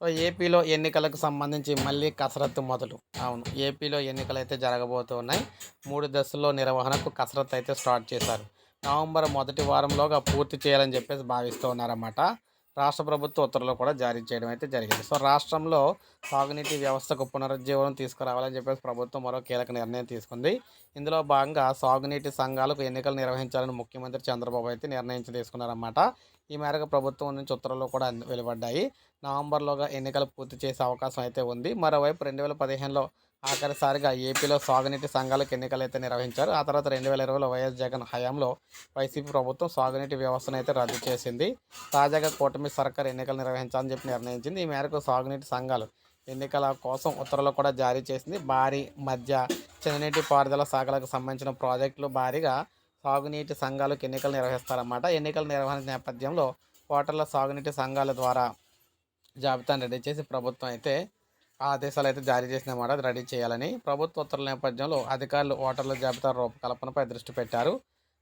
So ఏపీలో ఎన్నికలకు సంబంధించి మళ్ళీ కసరత్తు మొదలు. అవును ఏపీలో ఎన్నికలు అయితే జరగబోతున్నాయి మూడు దశల్లో నిర్వహణకు కసరత్తు అయితే స్టార్ట్ చేశారు. నవంబర్ మొదటి వారంలోగా పూర్తి చేయాలని చెప్పేసి భావిస్తూ ఉన్నారన్నమాట. రాష్ట్ర ప్రభుత్వ ఉత్తర్వులు కూడా జారీ చేయడం అయితే జరిగింది. సో రాష్ట్రంలో సాగునీటి వ్యవస్థకు పునరుజ్జీవనం తీసుకురావాలని చెప్పేసి ప్రభుత్వం మరో కీలక నిర్ణయం తీసుకుంది. ఇందులో భాగంగా సాగునీటి సంఘాలకు ఎన్నికలు నిర్వహించాలని ముఖ్యమంత్రి చంద్రబాబు అయితే నిర్ణయించి తీసుకున్నారన్నమాట. ఈ మేరకు ప్రభుత్వం నుంచి ఉత్తర్వులు కూడా వెలువడ్డాయి. నవంబర్లోగా ఎన్నికలు పూర్తి చేసే అవకాశం అయితే ఉంది. మరోవైపు రెండు వేల పదిహేనులో ఆఖరిసారిగా ఏపీలో సాగునీటి సంఘాలకు ఎన్నికలు అయితే నిర్వహించారు ఆ తర్వాత రెండు వేల ఇరవైలో వైఎస్ జగన్ హయాంలో వైసీపీ ప్రభుత్వం సాగునీటి వ్యవస్థను అయితే రద్దు చేసింది. తాజాగా కూటమి సర్కార్ ఎన్నికలు నిర్వహించాలని చెప్పి నిర్ణయించింది. ఈ మేరకు సాగునీటి సంఘాలు ఎన్నికల కోసం ఉత్తర్వులు కూడా జారీ చేసింది. భారీ మధ్య చిన్ననీటి పారుదల శాఖలకు సంబంధించిన ప్రాజెక్టులు భారీగా సాగునీటి సంఘాలకు ఎన్నికలు నిర్వహిస్తారన్నమాట. ఎన్నికల నిర్వహణ నేపథ్యంలో ఓటర్ల సాగునీటి సంఘాల ద్వారా జాబితాను రెడీ చేసి ప్రభుత్వం అయితే ఆదేశాలు అయితే జారీ చేసినమాట. అది రెడీ చేయాలని ప్రభుత్వ ఉత్తర్వుల నేపథ్యంలో అధికారులు ఓటర్ల జాబితా రూపకల్పనపై దృష్టి పెట్టారు.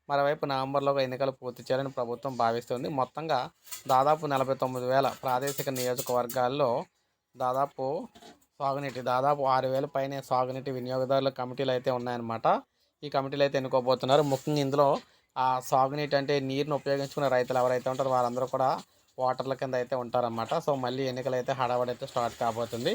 మరోవైపు నవంబర్లోగా ఎన్నికలు పూర్తి చేయాలని ప్రభుత్వం భావిస్తుంది. మొత్తంగా దాదాపు నలభై తొమ్మిది వేల ప్రాదేశిక నియోజకవర్గాల్లో దాదాపు సాగునీటి దాదాపు ఆరు వేల పైనే సాగునీటి వినియోగదారుల కమిటీలు అయితే ఉన్నాయన్నమాట. ఈ కమిటీలు అయితే ఎన్నుకోబోతున్నారు. ముఖ్యంగా ఇందులో ఆ సాగునీటి అంటే నీరుని ఉపయోగించుకునే రైతులు ఎవరైతే ఉంటారో వారందరూ కూడా వాటర్ల కింద అయితే ఉంటారన్నమాట. సో మళ్ళీ ఎన్నికలు అయితే హడావడి అయితే స్టార్ట్ కాబోతుంది.